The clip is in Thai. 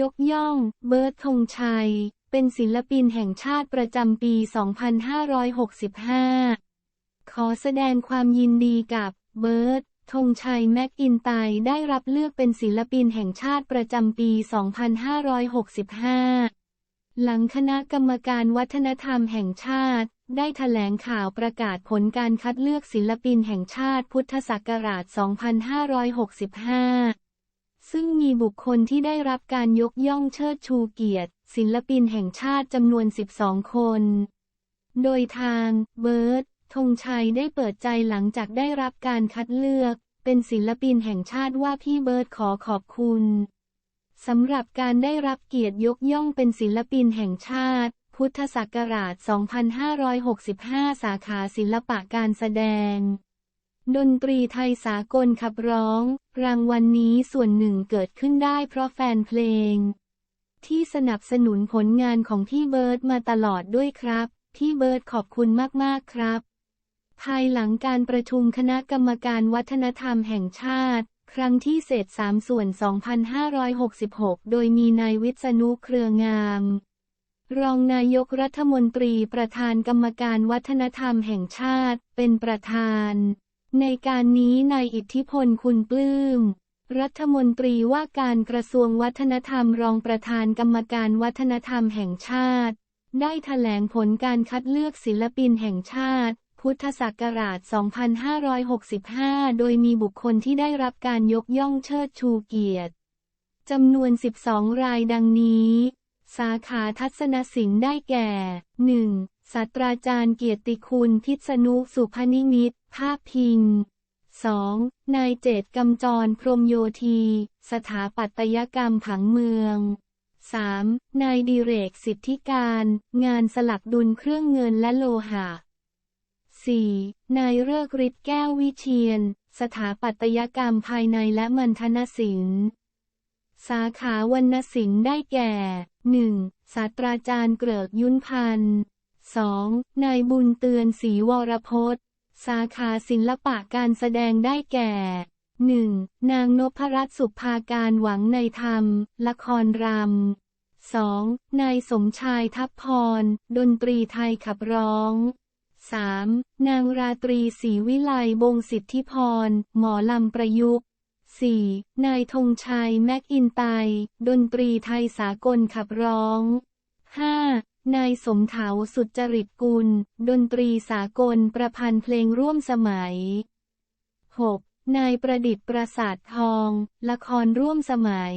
ยกย่อง เบิร์ดธงชัย เป็นศิลปินแห่งชาติประจำปี 2565 ขอแสดงความยินดีกับ เบิร์ดธงชัยแม็กอินไตได้รับเลือกเป็นศิลปินแห่งชาติประจำปี 2565 หลังคณะกรรมการวัฒนธรรมแห่งชาติ ได้แถลงข่าวประกาศผลการคัดเลือกศิลปินแห่งชาติพุทธศักราช 2565 บุคคลที่ได้รับการยกย่องเชิดชูเกียรติ ศิลปินแห่งชาติจำนวน 12 คน โดยทาง เบิร์ดธงชัยได้เปิดใจหลังจากได้รับการคัดเลือก เป็นศิลปินแห่งชาติว่าพี่เบิร์ดขอขอบคุณสำหรับการได้รับเกียรติยกย่องเป็นศิลปินแห่งชาติ พุทธศักราช 2565 สาขาศิลปะการแสดง ดนตรีไทยสากลขับร้อง รางวัลนนี้ส่วนหนึ่งเกิดขึ้นได้เพราะแฟนเพลง ที่สนับสนุนผลงานของพี่เบิร์ดมาตลอดด้วยครับ พี่เบิร์ดขอบคุณมาก ๆ ครับ ภายหลังการประชุมคณะกรรมการวัฒนธรรมแห่งชาติ ครั้งที่เศษ3ส่วน 2566 โดยมีนายวิษณุเครืองามรองนายกรัฐมนตรีประธานกรรมการวัฒนธรรมแห่งชาติ เป็นประธาน ในการนี้นายอิทธิพลคุณปลื้ม รัฐมนตรีว่าการกระทรวงวัฒนธรรมรองประธานกรรมการวัฒนธรรมแห่งชาติ ได้แถลงผลการคัดเลือกศิลปินแห่งชาติ พุทธศักราช 2565 โดยมีบุคคลที่ได้รับการยกย่องเชิดชูเกียรติจำนวน 12 รายดังนี้ สาขาทัศนศิลป์ได้แก่ 1. ศาสตราจารย์เกียรติคุณพิษณุสุพนิมิตภาพพิง 2. นายเจตกำจรพรมโยธี สถาปัตยกรรมผังเมือง 3. นายดิเรกสิทธิการ งานสลักดุลเครื่องเงินและโลหะ 4. นายเลิกฤทธิ์แก้ววิเชียน สถาปัตยกรรมภายในและมัณฑนศิลป์สาขาวรรณศิลป์ได้แก่ 1. ศาสตราจารย์เกริกยุนพันธ์ 2. นายบุญเตือนศรีวรพจน์ สาขาศิลปะการแสดงได้แก่ 1. นางนพรัตน์สุภาการหวังในธรรม ละครรำ 2. นายสมชายทัพพร ดนตรีไทยขับร้อง 3. นางราตรีศรีวิไลบงสิทธิพร หมอลำประยุกต์ 4. นายธงชัยแม็กอินไต ดนตรีไทยสากลขับร้อง 5. นายสมเถาสุจริตกุล ดนตรีสากลประพันธ์เพลงร่วมสมัย 6. นายประดิษฐ์ประสาททอง ละครร่วมสมัย